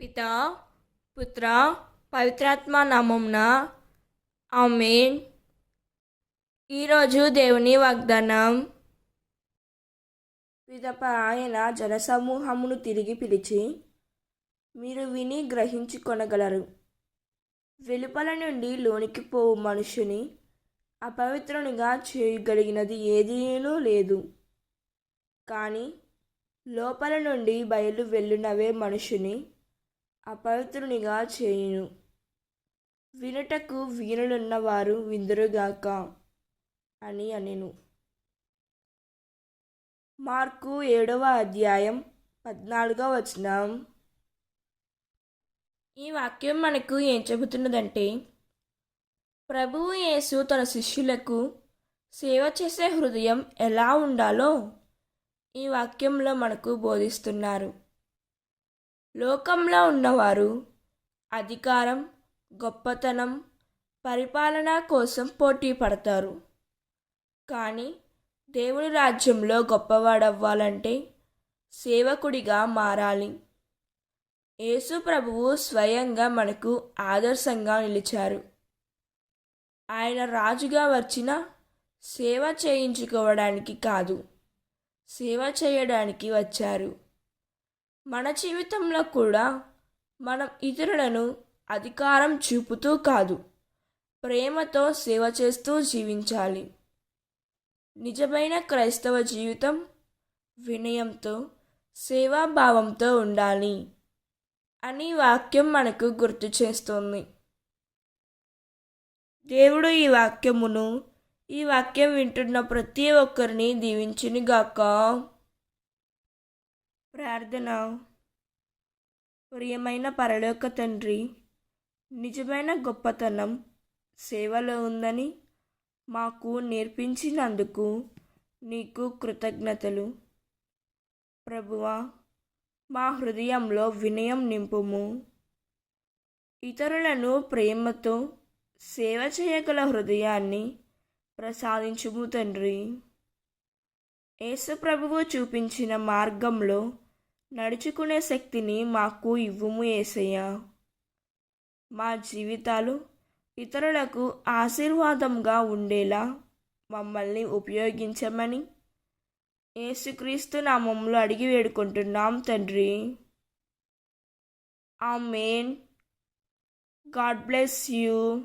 పిత పుత్ర పవిత్రాత్మ నామంన ఆమెన్. ఈరోజు దేవుని వాగ్దానం. పిదప ఆయన జనసమూహమును తిరిగి పిలిచి మీరు విని గ్రహించుకొనగలరు వెలుపల నుండి లోనికి పోవు మనుషుని అపవిత్రునిగా చేయగలిగినది ఏదీనూ లేదు. కానీ లోపల నుండి బయలు వెళ్ళునవే మనుషుని అపవిత్రునిగా చేయును. వినుటకు వీణులున్నవారు విందురుగాక అని అనెను. మార్కు ఏడవ అధ్యాయం పద్నాలుగో వచనం. ఈ వాక్యం మనకు ఏం చెబుతున్నదంటే ప్రభువు యేసు తన శిష్యులకు సేవ చేసే హృదయం ఎలా ఉండాలో ఈ వాక్యంలో మనకు బోధిస్తున్నారు. లోకంలో ఉన్నవారు అధికారం గొప్పతనం పరిపాలన కోసం పోటీ పడతారు. కానీ దేవుని రాజ్యంలో గొప్పవాడవ్వాలంటే సేవకుడిగా మారాలి. యేసు ప్రభువు స్వయంగా మనకు ఆదర్శంగా నిలిచారు. ఆయన రాజుగా వచ్చిన సేవ చేయించుకోవడానికి కాదు సేవ చేయడానికి వచ్చారు. మన జీవితంలో కూడా మనం ఇతరులను అధికారం చూపుతూ కాదు ప్రేమతో సేవ చేస్తూ జీవించాలి. నిజమైన క్రైస్తవ జీవితం వినయంతో సేవాభావంతో ఉండాలి అని వాక్యం మనకు గుర్తు చేస్తుంది. దేవుడు ఈ వాక్యమును ఈ వాక్యం వింటున్న ప్రతి ఒక్కరిని దీవించునుగాక. ప్రార్థన ప్రియమైన పరలోక తండ్రి నిజమైన గొప్పతనం సేవలో ఉందని మాకు నేర్పించినందుకు నీకు కృతజ్ఞతలు. ప్రభువా మా హృదయంలో వినయం నింపుము. ఇతరులను ప్రేమతో సేవ చేయగల హృదయాన్ని ప్రసాదించుము తండ్రి. యేసు ప్రభువు చూపించిన మార్గంలో నడుచుకునే శక్తిని మాకు ఇవ్వము ఏసయ్యా. మా జీవితాలు ఇతరులకు ఆశీర్వాదంగా ఉండేలా మమ్మల్ని ఉపయోగించమని యేసుక్రీస్తు నామంలో అడిగి వేడుకుంటున్నాం తండ్రి. ఆ మెయిన్ గాడ్ బ్లెస్ యూ.